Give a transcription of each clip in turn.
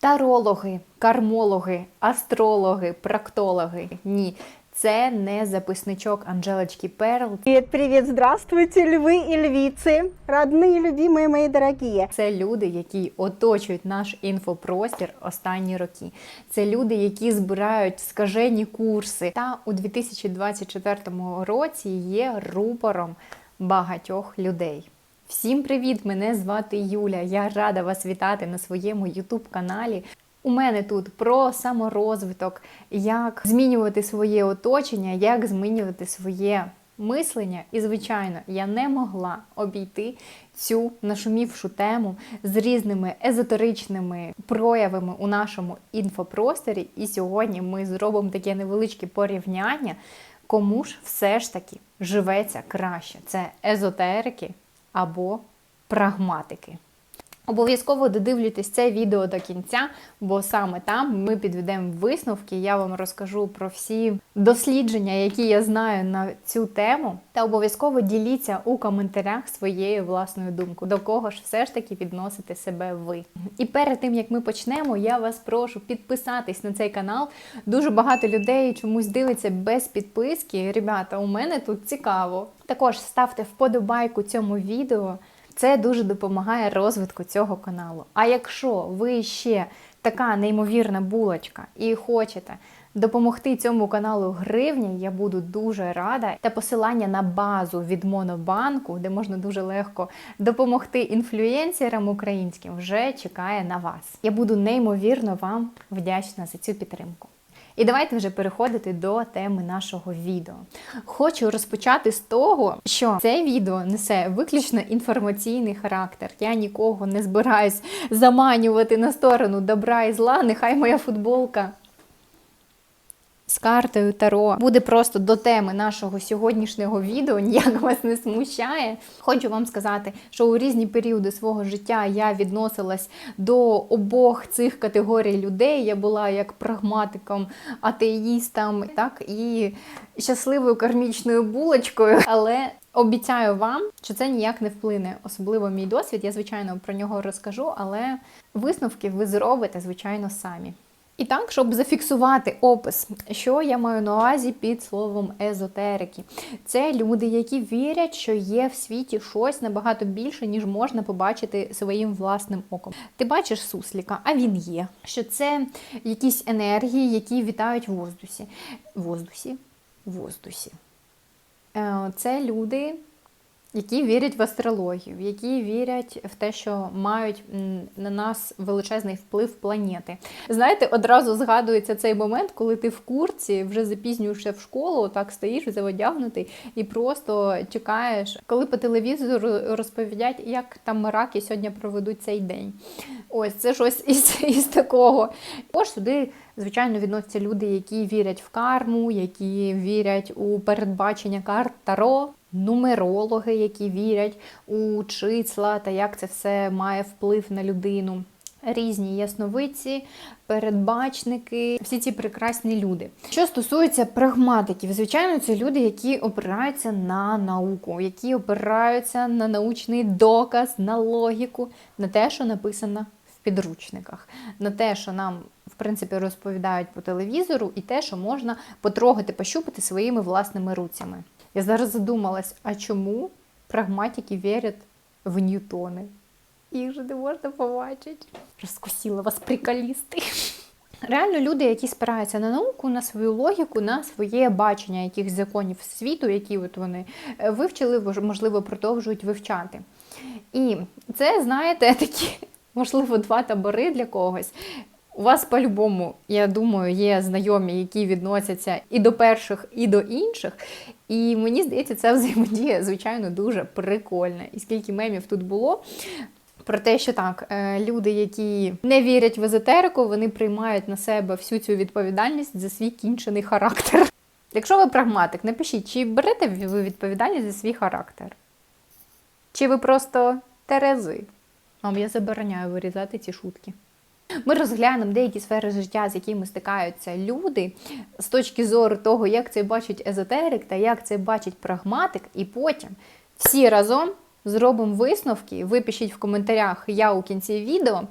Тарологи, кармологи, астрологи, практологи. Ні, це не записничок Анжелочки Перл. Привет, привет, здравствуйте, львы и львицы, родные, любимые мои дорогие. Це люди, які оточують наш інфопростір останні роки. Це люди, які збирають скажені курси. Та у 2024 році є рупором багатьох людей. Всім привіт! Мене звати Юля. Я рада вас вітати на своєму youtube каналі. У мене тут про саморозвиток, як змінювати своє оточення, як змінювати своє мислення. І, звичайно, я не могла обійти цю нашумівшу тему з різними езотеричними проявами у нашому інфопросторі. І сьогодні ми зробимо таке невеличке порівняння, кому ж все ж таки живеться краще: це езотерики або прагматики. Обов'язково додивлюйтесь це відео до кінця, бо саме там ми підведемо висновки. Я вам розкажу про всі дослідження, які я знаю на цю тему. Та обов'язково діліться у коментарях своєю власною думкою, до кого ж все ж таки відносите себе ви. І перед тим як ми почнемо, я вас прошу підписатись на цей канал. Дуже багато людей чомусь дивиться без підписки. Ребята, у мене тут цікаво. Також ставте вподобайку цьому відео. Це дуже допомагає розвитку цього каналу. А якщо ви ще така неймовірна булочка і хочете допомогти цьому каналу гривні, я буду дуже рада. Та посилання на базу від Монобанку, де можна дуже легко допомогти інфлюєнсерам українським, вже чекає на вас. Я буду неймовірно вам вдячна за цю підтримку. І давайте вже переходити до теми нашого відео. Хочу розпочати з того, що це відео несе виключно інформаційний характер. Я нікого не збираюсь заманювати на сторону добра і зла. Нехай моя футболка з картою Таро буде просто до теми нашого сьогоднішнього відео, ніяк вас не смущає. Хочу вам сказати, що у різні періоди свого життя я відносилась до обох цих категорій людей. Я була як прагматиком, атеїстом, так і щасливою кармічною булочкою. Але обіцяю вам, що це ніяк не вплине, особливо мій досвід. Я звичайно про нього розкажу, але висновки ви зробите, звичайно, самі. І так, щоб зафіксувати опис, що я маю на увазі під словом езотерики, це люди, які вірять, що є в світі щось набагато більше, ніж можна побачити своїм власним оком. Ти бачиш сусліка, а він є. Що це якісь енергії, які вітають в воздусі. Воздусі, воздусі. Е, Це люди, які вірять в астрологію, які вірять в те, що мають на нас величезний вплив планети. Знаєте, одразу згадується цей момент, коли ти в курці вже запізнюєшся в школу, так стоїш заводягнутий і просто чекаєш, коли по телевізору розповідять, як там раки сьогодні проведуть цей день. Ось це щось із, із такого. Також сюди. Звичайно, відносяться люди, які вірять в карму, які вірять у передбачення карт Таро, нумерологи, які вірять у числа та як це все має вплив на людину. Різні ясновидці, передбачники, всі ці прекрасні люди. Що стосується прагматиків, звичайно, це люди, які опираються на науку, які опираються на научний доказ, на логіку, на те, що написано в підручниках, на те, що нам в принципі розповідають по телевізору, і те, що можна потрогати, пощупати своїми власними руцями. Я зараз задумалась, а чому прагматики вірять в Ньютони? Їх же не можна побачити. Розкусіла вас приколісти. Реально люди, які спираються на науку, на свою логіку, на своє бачення якихось законів світу, які от вони е, вивчили, можливо, продовжують вивчати. І це, знаєте, такі, можливо, два табори для когось. У вас по-любому, я думаю, є знайомі, які відносяться і до перших, і до інших. І мені здається, ця взаємодія, звичайно, дуже прикольна. І скільки мемів тут було. Про те, що так, е, люди, які не вірять в езотерику, вони приймають на себе всю цю відповідальність за свій кінчений характер. Якщо ви прагматик, напишіть, чи берете ви відповідальність за свій характер? Чи ви просто терези? Вам я забороняю вирізати ці шутки. Ми розглянемо деякі сфери життя, з якими стикаються люди, з точки зору того, як це бачить езотерик та як це бачить прагматик, і потім всі разом зробимо висновки. Ви пишіть в коментарях я у кінці відео,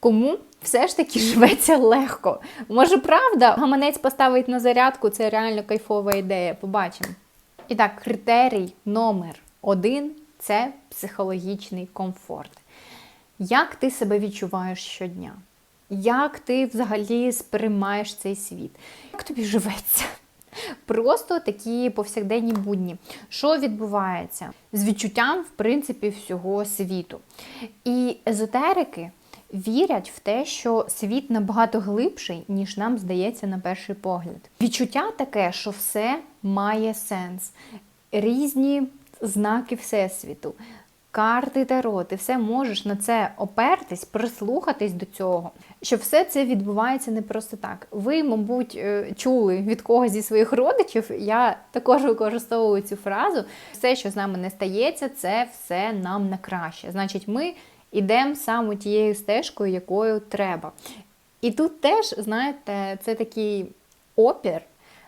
кому все ж таки живеться легко. Може, правда, гаманець поставить на зарядку, це реально кайфова ідея. Побачимо. І так, критерій номер один це психологічний комфорт. Як ти себе відчуваєш щодня? Як ти взагалі сприймаєш цей світ? Як тобі живеться? Просто такі повсякденні будні. Що відбувається з відчуттям, в принципі, всього світу? І езотерики вірять в те, що світ набагато глибший, ніж нам здається на перший погляд. Відчуття таке, що все має сенс. Різні знаки Всесвіту, карти Таро, ти все можеш на це опертись, прислухатись до цього, що все це відбувається не просто так. Ви, мабуть, е, чули від когось зі своїх родичів. Я також використовую цю фразу. Все, що з нами не стається, це все нам на краще. Значить, ми йдемо саме тією стежкою, якою треба. І тут теж, знаєте, це такий опір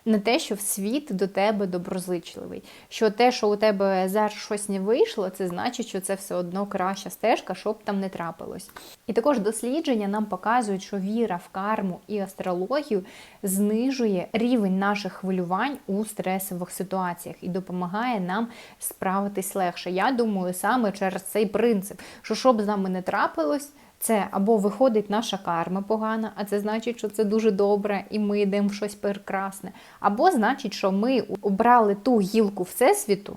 на те, що в світ до тебе доброзичливий. Що те, що у тебе зараз щось не вийшло, це значить, що це все одно краща стежка, щоб там не трапилось. І також дослідження нам показують, що віра в карму і астрологію знижує рівень наших хвилювань у стресових ситуаціях і допомагає нам справитись легше. Я думаю, саме через цей принцип, що щоб з нами не трапилось. Це або виходить наша карма погана, а це значить, що це дуже добре, і ми йдемо в щось прекрасне. Або значить, що ми обрали ту гілку всесвіту,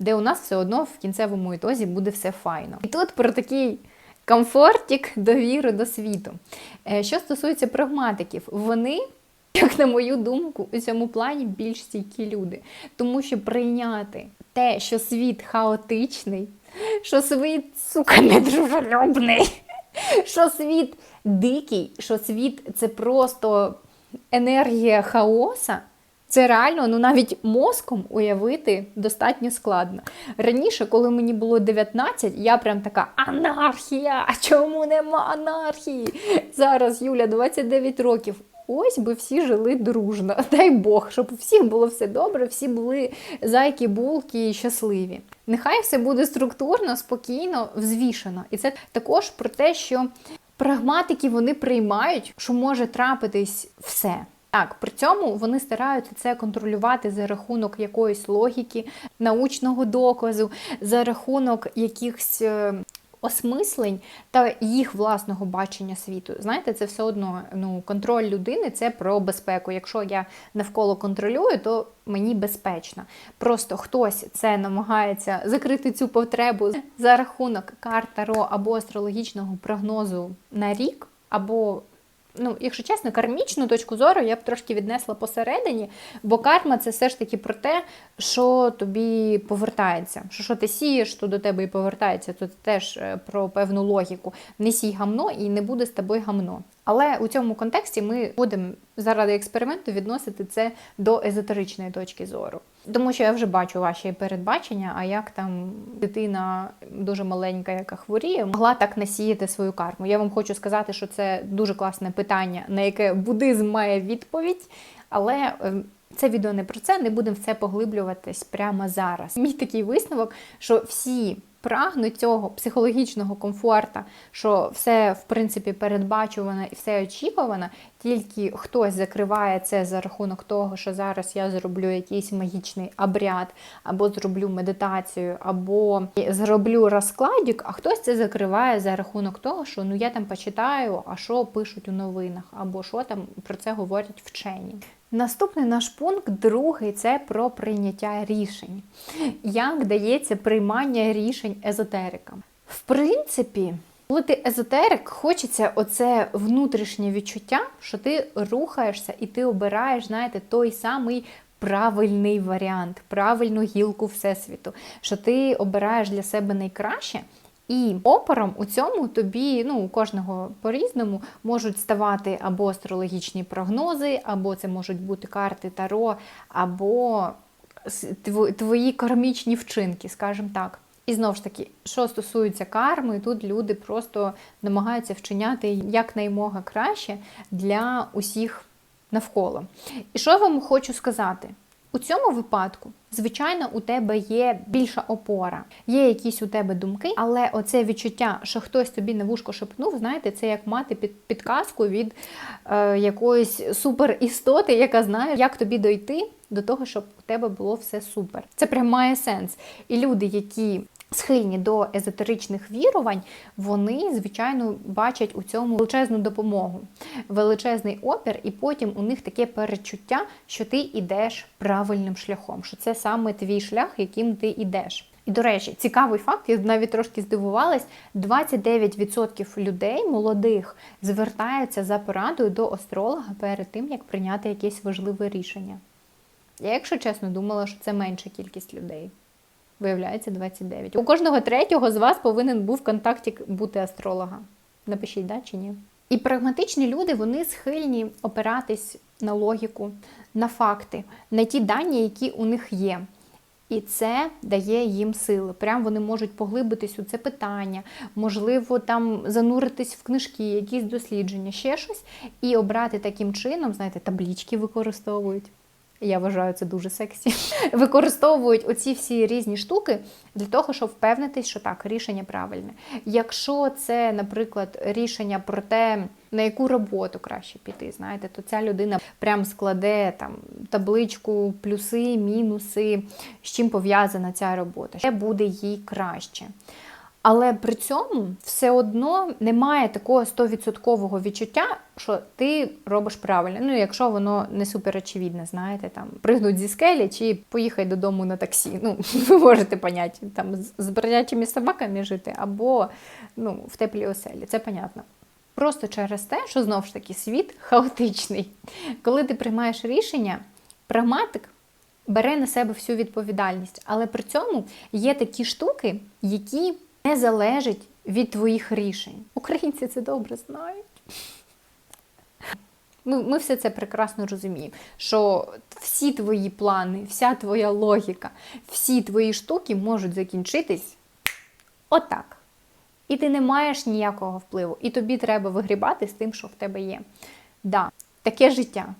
де у нас все одно в кінцевому ітозі буде все файно. І тут про такий комфортик довіри до світу. Е, Що стосується прагматиків, вони. Як на мою думку, у цьому плані більш стійкі люди, тому що прийняти те, що світ хаотичний, що світ, сука, недружелюбний, що світ дикий, що світ це просто енергія хаоса. Це реально, ну навіть мозком уявити достатньо складно. Раніше, коли мені було 19, я прям така анархія! Чому нема анархії? Зараз Юля 29 років. Ось би всі жили дружно. Дай Бог, щоб у всіх було все добре, всі були зайки, булки і щасливі. Нехай все буде структурно, спокійно, взвішено. І це також про те, що прагматики вони приймають, що може трапитись все. Так, при цьому вони стараються це контролювати за рахунок якоїсь логіки, научного доказу, за рахунок якихось е, осмислень та їх власного бачення світу. Знаєте, це все одно ну, контроль людини це про безпеку. Якщо я навколо контролюю, то мені безпечно. Просто хтось це намагається закрити цю потребу за рахунок карт Таро або астрологічного прогнозу на рік, або ну, якщо чесно, кармічну точку зору я б трошки віднесла посередині, бо карма це все ж таки про те, що тобі повертається. Що що ти сієш, то до тебе і повертається. То це теж е, про певну логіку. Не сій гамно і не буде з тобою гамно. Але у цьому контексті ми будемо заради експерименту відносити це до езотеричної точки зору. Тому що я вже бачу ваші передбачення, а як там дитина дуже маленька, яка хворіє, могла так насіяти свою карму. Я вам хочу сказати, що це дуже класне питання, на яке буддизм має відповідь, але ем, це відео не про це, не будемо в це поглиблюватись прямо зараз. Мій такий висновок, що всі прагнуть цього психологічного комфорта, що все в принципі передбачувано і все очікувано, тільки хтось закриває це за рахунок того, що зараз я зроблю якийсь магічний обряд, або зроблю медитацію, або зроблю розкладик, а хтось це закриває за рахунок того, що ну я там почитаю, а що пишуть у новинах, або що там про це говорять вчені. Наступний наш пункт, другий, це про прийняття рішень. Як дається приймання рішень езотерикам? В принципі, коли ти езотерик, хочеться оце внутрішнє відчуття, що ти рухаєшся і ти обираєш, знаєте, той самий правильний варіант, правильну гілку всесвіту, що ти обираєш для себе найкраще. І опором у цьому тобі, ну у кожного по-різному, можуть ставати або астрологічні прогнози, або це можуть бути карти Таро, або твої кармічні вчинки, скажімо так. І знову ж таки, що стосується карми, тут люди просто намагаються вчиняти якнаймога краще для усіх навколо. І що я вам хочу сказати? У цьому випадку, звичайно, у тебе є більша опора, є якісь у тебе думки, але оце відчуття, що хтось тобі на вушко шепнув, знаєте, це як мати під підказку від е, якоїсь суперістоти, яка знає, як тобі дойти до того, щоб у тебе було все супер. Це прям має сенс. І люди, які схильні до езотеричних вірувань, вони, звичайно, бачать у цьому величезну допомогу, величезний опір, і потім у них таке перечуття, що ти йдеш правильним шляхом, що це саме твій шлях, яким ти йдеш. І, до речі, цікавий факт, я навіть трошки здивувалась: 29% людей молодих звертаються за порадою до астролога перед тим, як прийняти якесь важливе рішення. Я, якщо чесно, думала, що це менша кількість людей. Виявляється, 29. У кожного третього з вас повинен був в контакті бути астролога. Напишіть, да чи ні? І прагматичні люди вони схильні опиратись на логіку, на факти, на ті дані, які у них є. І це дає їм сили. Прям вони можуть поглибитись у це питання, можливо, там зануритись в книжки, якісь дослідження, ще щось, і обрати таким чином, знаєте, таблічки використовують. Я вважаю це дуже сексі. Використовують оці всі різні штуки для того, щоб впевнитись, що так, рішення правильне. Якщо це, наприклад, рішення про те, на яку роботу краще піти, знаєте, то ця людина прям складе там табличку, плюси, мінуси, з чим пов'язана ця робота, що буде їй краще. Але при цьому все одно немає такого 100% відчуття, що ти робиш правильно. Ну, якщо воно не супер очевидне, знаєте, там пригнуть зі скелі чи поїхати додому на таксі. Ну, ви можете поняти, там з- бродячими собаками жити, або ну, в теплій оселі. Це понятно. Просто через те, що знов ж таки світ хаотичний. Коли ти приймаєш рішення, прагматик бере на себе всю відповідальність, але при цьому є такі штуки, які не залежать від твоїх рішень. Українці це добре знають. Ми, ми все це прекрасно розуміємо, що всі твої плани, вся твоя логіка, всі твої штуки можуть закінчитись отак. І ти не маєш ніякого впливу, і тобі треба вигрібати з тим, що в тебе є. Да, таке життя.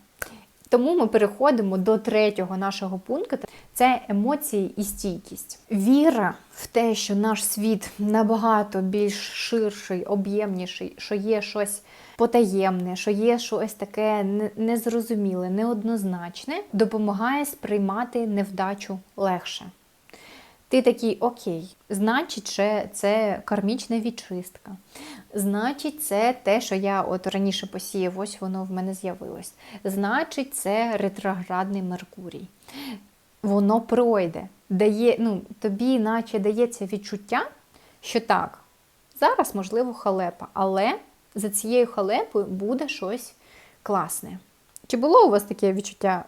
Тому ми переходимо до третього нашого пункту: це емоції і стійкість. Віра в те, що наш світ набагато більш ширший, об'ємніший, що є щось потаємне, що є щось таке незрозуміле, неоднозначне, допомагає сприймати невдачу легше. Ти такий, окей, значить, це, кармічна відчистка. Значить, це те, що я от раніше посіяв, ось воно в мене з'явилось. Значить, це ретроградний Меркурій. Воно пройде. Дає, ну, тобі наче дається відчуття, що так, зараз, можливо, халепа, але за цією халепою буде щось класне. Чи було у вас таке відчуття,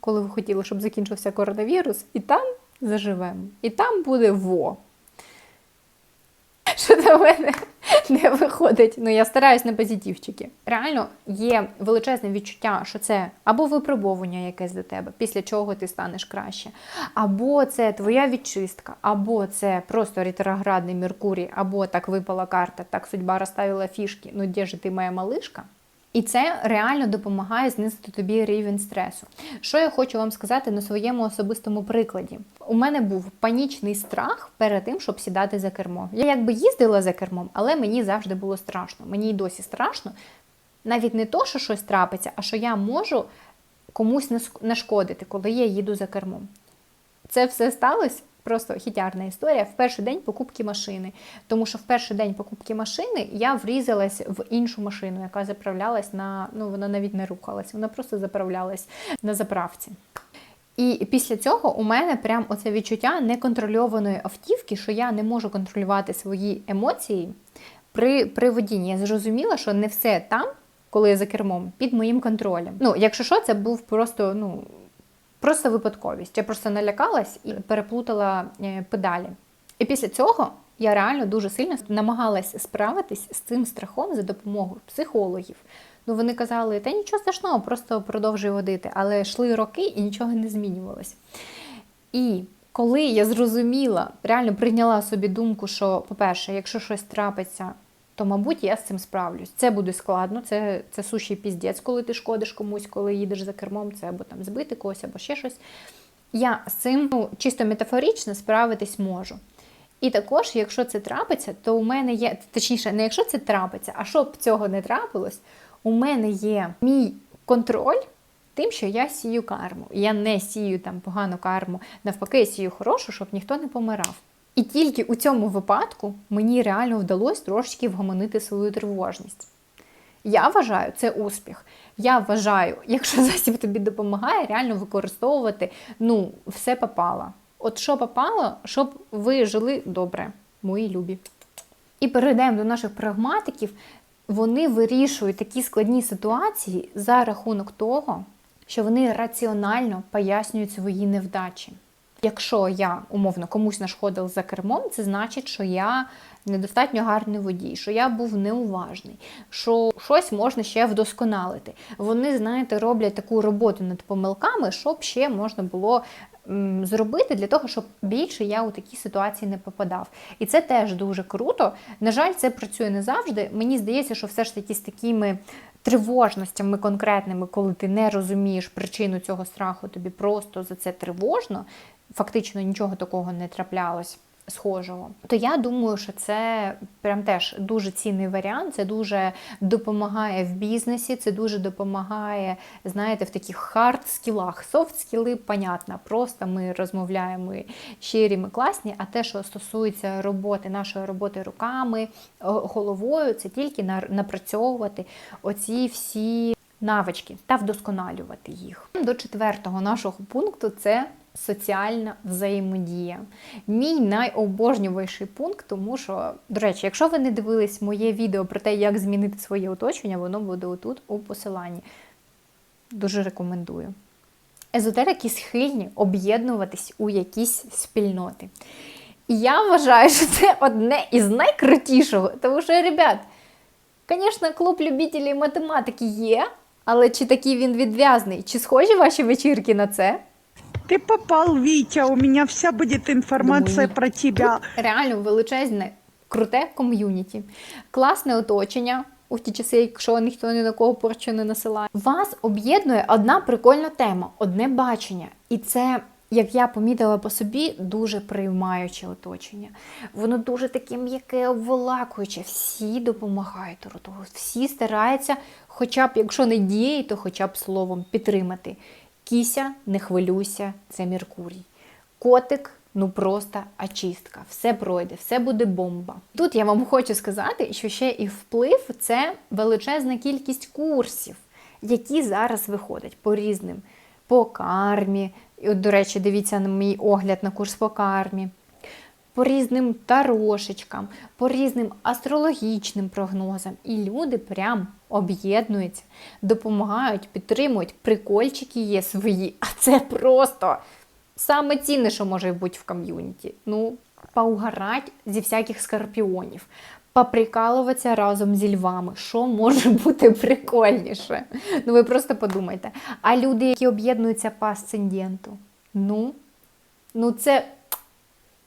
коли ви хотіли, щоб закінчився коронавірус, і там заживемо, і там буде во. Що до мене не виходить. Ну, я стараюсь на позитивчики. Реально є величезне відчуття, що це або випробовування якесь до тебе, після чого ти станеш краще, або це твоя відчистка, або це просто ретроградний Меркурій, або так випала карта, так судьба розставила фішки, ну де ж ти моя малишка? І це реально допомагає знизити тобі рівень стресу. Що я хочу вам сказати на своєму особистому прикладі? У мене був панічний страх перед тим, щоб сідати за кермо. Я якби їздила за кермом, але мені завжди було страшно. Мені й досі страшно. Навіть не то, що щось трапиться, а що я можу комусь нашкодити, коли я їду за кермом. Це все сталося. Просто хітярна історія в перший день покупки машини. Тому що в перший день покупки машини я врізалась в іншу машину, яка заправлялась на ну вона навіть не рухалась, вона просто заправлялась на заправці. І після цього у мене прям оце відчуття неконтрольованої автівки, що я не можу контролювати свої емоції при, при водінні. Я зрозуміла, що не все там, коли я за кермом, під моїм контролем. Ну, якщо що, це був просто ну, Просто випадковість. Я просто налякалась і переплутала е, педалі. І після цього я реально дуже сильно намагалась справитись з цим страхом за допомогою психологів. Ну вони казали, та нічого страшного, просто продовжуй водити. Але йшли роки і нічого не змінювалось. І коли я зрозуміла, реально прийняла собі думку, що, по-перше, якщо щось трапиться, то, мабуть, я з цим справлюсь. Це буде складно, це, це сущий піздець, коли ти шкодиш комусь, коли їдеш за кермом, це або там збити когось, або ще щось. Я з цим ну, чисто метафорично справитись можу. І також, якщо це трапиться, то у мене є, точніше, не якщо це трапиться, а щоб цього не трапилось, у мене є мій контроль тим, що я сію карму. Я не сію там погану карму, навпаки, я сію хорошу, щоб ніхто не помирав. І тільки у цьому випадку мені реально вдалося трошки вгомонити свою тривожність. Я вважаю це успіх. Я вважаю, якщо засіб тобі допомагає, реально використовувати ну, все попало. От що попало, щоб ви жили добре, мої любі. І перейдемо до наших прагматиків. Вони вирішують такі складні ситуації за рахунок того, що вони раціонально пояснюють свої невдачі. Якщо я умовно комусь нашкодила за кермом, це значить, що я недостатньо гарний водій, що я був неуважний, що щось можна ще вдосконалити. Вони, знаєте, роблять таку роботу над помилками, щоб ще можна було зробити для того, щоб більше я у такі ситуації не попадав. І це теж дуже круто. На жаль, це працює не завжди. Мені здається, що все ж таки з такими тривожностями конкретними, коли ти не розумієш причину цього страху, тобі просто за це тривожно, фактично нічого такого не траплялось. Схожого, то я думаю, що це прям теж дуже цінний варіант. Це дуже допомагає в бізнесі, це дуже допомагає, знаєте, в таких хард скілах. Софт скіли, понятно, просто ми розмовляємо щирі, ми класні. А те, що стосується роботи, нашої роботи руками, головою, це тільки на- напрацьовувати оці всі навички та вдосконалювати їх. До четвертого нашого пункту це соціальна взаємодія. Мій найобожнювіший пункт, тому що, до речі, якщо ви не дивились моє відео про те, як змінити своє оточення, воно буде отут у посиланні. Дуже рекомендую. Езотерики схильні об'єднуватись у якісь спільноти. І я вважаю, що це одне із найкрутішого. Тому що, ребят, звісно, клуб любителів математики є, але чи такий він відв'язний? Чи схожі ваші вечірки на це? Ты попал, Витя, у меня вся будет информация Думаю, про тебя. реально величезне, круте ком'юніті, класне оточення. У ті часи, якщо ніхто ні на кого порчу не насилає, вас об'єднує одна прикольна тема, одне бачення. І це, як я помітила по собі, дуже приймаюче оточення. Воно дуже таке м'яке, обволакуюче. Всі допомагають друг другу, всі стараються, хоча б, якщо не дією, то хоча б словом підтримати. Кіся, не хвилюйся, це Меркурій. Котик ну просто очистка. Все пройде, все буде бомба. Тут я вам хочу сказати, що ще і вплив це величезна кількість курсів, які зараз виходять по різним, по кармі. От, до речі, дивіться на мій огляд на курс по кармі. По різним тарошечкам, по різним астрологічним прогнозам. І люди прям об'єднуються, допомагають, підтримують. Прикольчики є свої, а це просто саме цінне, що може бути в ком'юніті. Ну, поугарать зі всяких скорпіонів, поприкалуватися разом зі львами. Що може бути прикольніше? Ну ви просто подумайте. А люди, які об'єднуються по асценденту, ну, ну це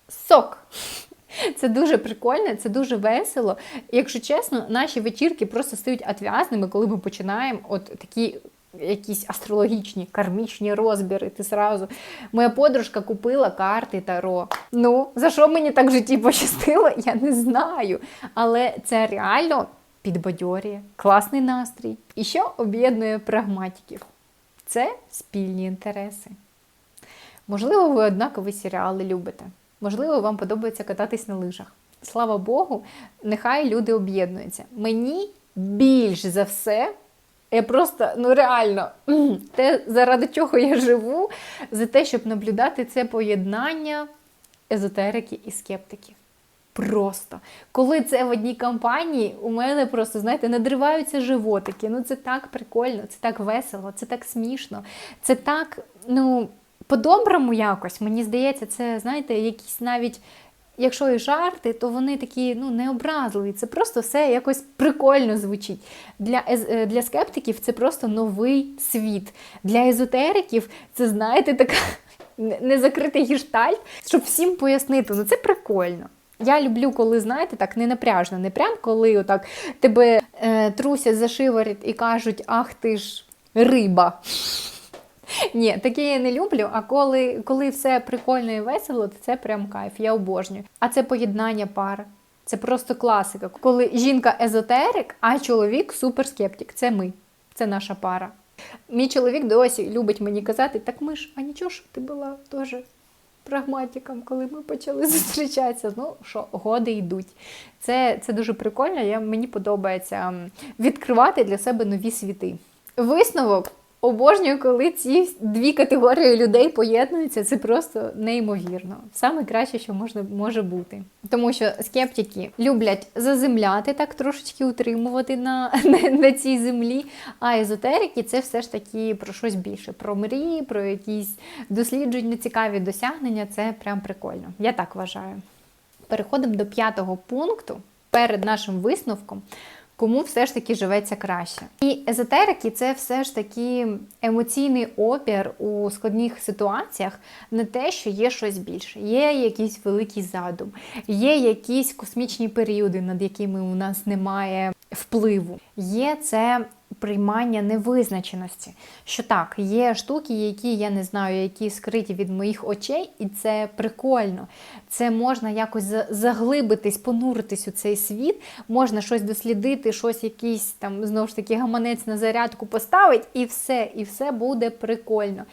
сок. Це дуже прикольно, це дуже весело. Якщо чесно, наші вечірки просто стають отв'язними, коли ми починаємо от такі якісь астрологічні, кармічні розбіри. Ти зразу. Моя подружка купила карти Таро. Ну, за що мені так в житті пощастило, я не знаю. Але це реально підбадьорює, класний настрій. І що об'єднує прагматиків? Це спільні інтереси. Можливо, ви однакові серіали любите. Можливо, вам подобається кататись на лижах. Слава Богу, нехай люди об'єднуються. Мені більш за все, я просто, ну реально, те, заради чого я живу, за те, щоб наблюдати це поєднання езотерики і скептиків. Просто. Коли це в одній компанії, у мене просто, знаєте, надриваються животики. Ну це так прикольно, це так весело, це так смішно, це так, ну, по-доброму якось. Мені здається, це, знаєте, якісь навіть. Якщо і жарти, то вони такі ну, необразливі. Це просто все якось прикольно звучить. Для, е, для скептиків це просто новий світ. Для езотериків це, знаєте, така незакритий гештальт, щоб всім пояснити. Ну це прикольно. Я люблю, коли, знаєте, так не напряжно, не прям коли отак тебе е, трусять за шиворіт і кажуть, ах ти ж риба. Ні, таке я не люблю. А коли, коли все прикольно і весело, то це прям кайф. Я обожнюю. А це поєднання пар. Це просто класика. Коли жінка езотерик, а чоловік суперскептик. Це ми, це наша пара. Мій чоловік досі любить мені казати: так ми ж, а нічого ж ти була теж прагматиком, коли ми почали зустрічатися. Ну що, годи йдуть. Це, це дуже прикольно. Я, мені подобається відкривати для себе нові світи. Висновок. Обожнюю, коли ці дві категорії людей поєднуються, це просто неймовірно. Саме краще, що можна може бути. Тому що скептики люблять заземляти, так трошечки утримувати на, на, на цій землі. А езотерики це все ж таки про щось більше, про мрії, про якісь дослідження, цікаві досягнення. Це прям прикольно. Я так вважаю. Переходимо до п'ятого пункту перед нашим висновком. Кому все ж таки живеться краще. І езотерики це все ж таки емоційний опір у складних ситуаціях на те, що є щось більше, є якийсь великий задум, є якісь космічні періоди, над якими у нас немає впливу. Є це приймання невизначеності. Що так, є штуки, які я не знаю, які скриті від моїх очей, і це прикольно. Це можна якось заглибитись, понуритись у цей світ, можна щось дослідити, щось якийсь там знову ж таки гаманець на зарядку поставить, і все, і все буде прикольно.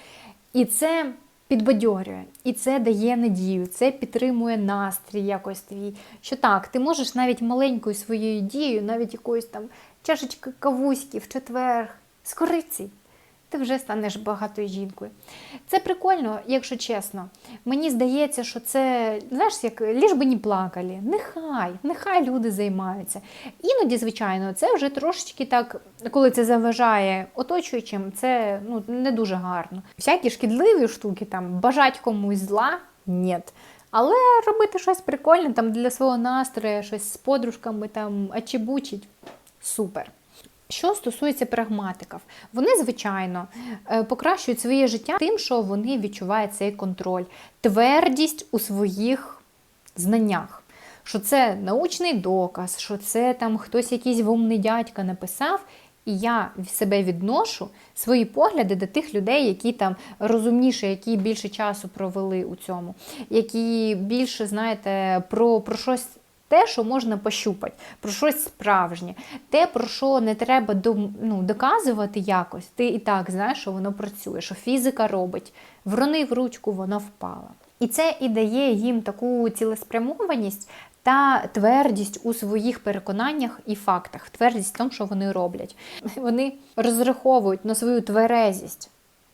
І це підбадьорює, і це дає надію, це підтримує настрій якось твій. Що так, ти можеш навіть маленькою своєю дією, навіть якоюсь там чашечкою кавуськи в четвер з кориці, ти вже станеш багатою жінкою. Це прикольно, якщо чесно. Мені здається, що це, знаєш, як ліж би не плакали. Нехай, нехай люди займаються. Іноді, звичайно, це вже трошечки так, коли це заважає оточуючим, це ну, не дуже гарно. Всякі шкідливі штуки, там, бажать комусь зла, ні. Але робити щось прикольне там для свого настрою, щось з подружками там ачебучить, супер. Що стосується прагматиків, вони, звичайно, е, покращують своє життя тим, що вони відчувають цей контроль, твердість у своїх знаннях. Що це научний доказ, що це там хтось якийсь вумний дядька написав, і я в себе відношу свої погляди до тих людей, які там розумніше, які більше часу провели у цьому, які більше, знаєте, про, про щось те, що можна пощупати, про щось справжнє, те, про що не треба ну, доказувати якось. Ти і так знаєш, що воно працює, що фізика робить. Вронив ручку, вона впала. І це і дає їм таку цілеспрямованість та твердість у своїх переконаннях і фактах, твердість в тому, що вони роблять. Вони розраховують на свою тверезість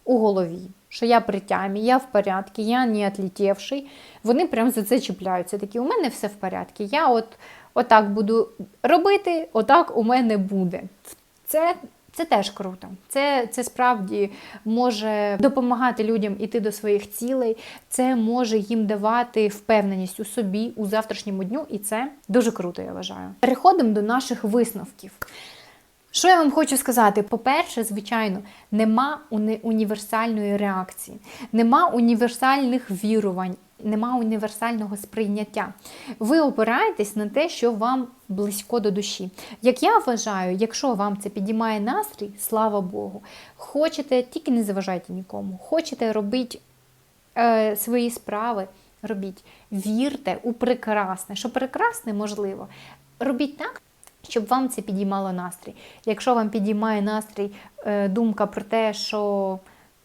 у голові, що я при тямі, я в порядку, я не отлетівший. Вони прям за це чіпляються. Такі, у мене все в порядку. Я от отак буду робити, отак у мене буде. Це, це теж круто. Це, це справді може допомагати людям іти до своїх цілей. Це може їм давати впевненість у собі у завтрашньому дню, і це дуже круто, я вважаю. Переходимо до наших висновків. Що я вам хочу сказати? По-перше, звичайно, нема уні- універсальної реакції, нема універсальних вірувань, нема універсального сприйняття. Ви опираєтесь на те, що вам близько до душі. Як я вважаю, якщо вам це підіймає настрій, слава Богу. Хочете, тільки не заважайте нікому. Хочете робити е, свої справи, робіть. Вірте у прекрасне, що прекрасне можливо. Робіть так, щоб вам це підіймало настрій. Якщо вам підіймає настрій е, думка про те, що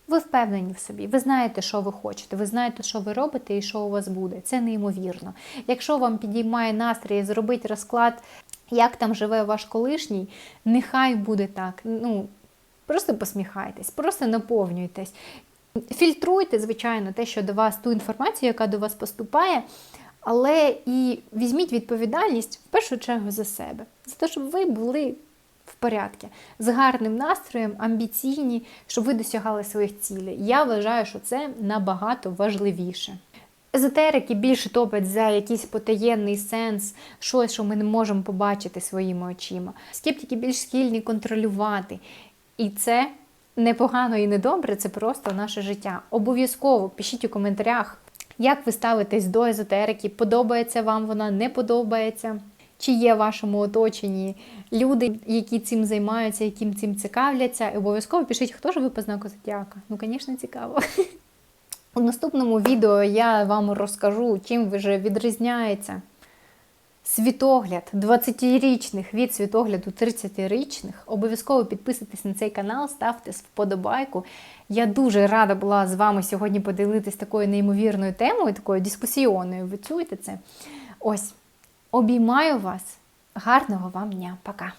ви впевнені в собі, ви знаєте, що ви хочете, ви знаєте, що ви робите і що у вас буде. Це неймовірно. Якщо вам підіймає настрій зробити розклад, як там живе ваш колишній, нехай буде так. Ну, Просто посміхайтесь, просто наповнюйтесь. Фільтруйте, звичайно, те, що до вас, ту інформацію, яка до вас поступає, але і візьміть відповідальність в першу чергу за себе, за те, щоб ви були в порядку, з гарним настроєм, амбіційні, щоб ви досягали своїх цілей. Я вважаю, що це набагато важливіше. Езотерики більше топлять за якийсь потаєнний сенс, щось, що ми не можемо побачити своїми очима. Скептики більш схильні контролювати. І це непогано і не добре, це просто наше життя. Обов'язково пишіть у коментарях, як ви ставитесь до езотерики, подобається вам вона, не подобається. Чи є в вашому оточенні люди, які цим займаються, яким цим цікавляться? І обов'язково пишіть, хто ж ви по знаку зодіака. Ну, звісно, цікаво. У наступному відео я вам розкажу, чим вже відрізняється світогляд 20-річних від світогляду 30-річних. Обов'язково підписуйтесь на цей канал, ставте вподобайку. Я дуже рада була з вами сьогодні поділитись такою неймовірною темою, такою дискусіонною. Ви чуєте це? Ось, обіймаю вас. Гарного вам дня. Пока.